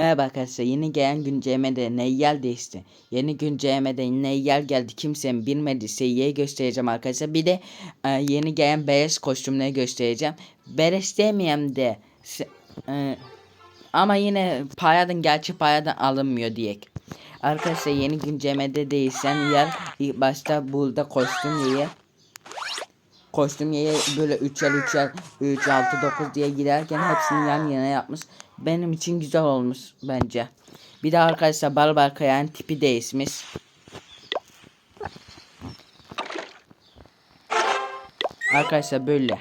Merhaba arkadaşlar yeni gelen güncellemede Neyyel değişti. Yeni güncellemede Neyyel geldi kimsenin bilmediği seviyeyi göstereceğim arkadaşlar. Bir de e, yeni gelen Beres kostümleri göstereceğim. Beres demeyeyim de e, ama yine paradan gerçi paradan alınmıyor diyek. Arkadaşlar yeni güncellemede değişen yer başta burada kostüm yeri. Kostüm yeri böyle 3'er 3'er 3 6 9 diye giderken hepsini yan yana yapmış. Benim için güzel olmuş bence. Bir de arkadaşlar Barbar Kayan tipi değişmiş. Arkadaşlar böyle.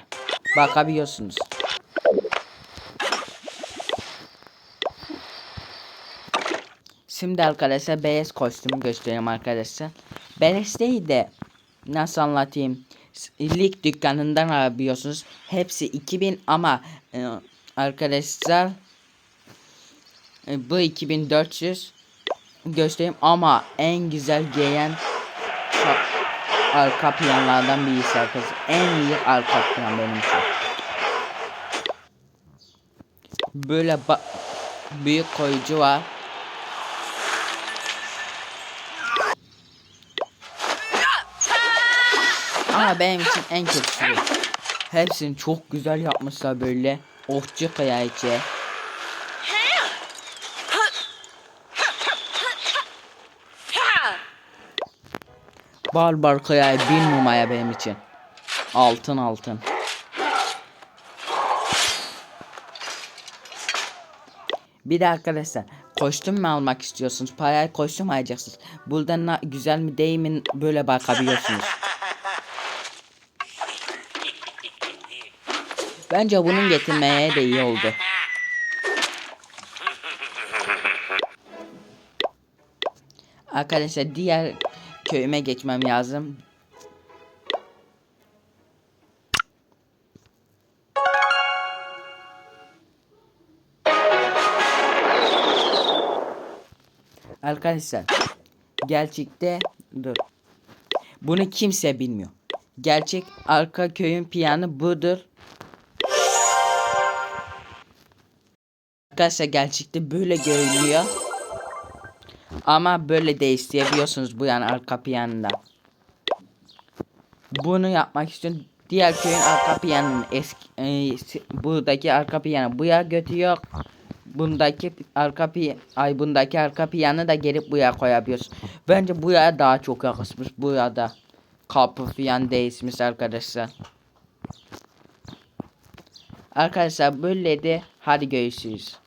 Bakabiliyorsunuz. Şimdi arkadaşlar beyaz kostümü göstereyim arkadaşlar. Beyaz değil de nasıl anlatayım? Lig dükkanından alabiliyorsunuz. Hepsi 2000 ama e, arkadaşlar e, bu 2400 göstereyim ama en güzel giyen arka planlardan birisi arkadaşlar. En iyi arka plan benim için. Böyle büyük koyucu var. Ama benim için en kötüsü. Hepsini çok güzel yapmışlar böyle. Okçu kıyayçı. Barbar kıyay bir numara benim için. Altın altın. Bir de arkadaşlar kostüm mü almak istiyorsunuz? Parayı kostüm alacaksınız. Burada na- güzel mi değil mi böyle bakabiliyorsunuz. Bence bunun getirmeye de iyi oldu. Arkadaşlar diğer köyüme geçmem lazım. Arkadaşlar gerçekte dur. Bunu kimse bilmiyor. Gerçek arka köyün planı budur. Arkadaşlar gerçekte böyle görünüyor. Ama böyle de isteyebiliyorsunuz bu yani arka planında. Bunu yapmak için diğer köyün arka planının eski e, buradaki arka planı buya götürüyor. Bundaki arka pi ay bundaki arka planı da gelip buraya koyabiliyorsun. Bence buraya daha çok yakışmış. Burada kapı falan değişmiş arkadaşlar. Arkadaşlar böyle de hadi görüşürüz.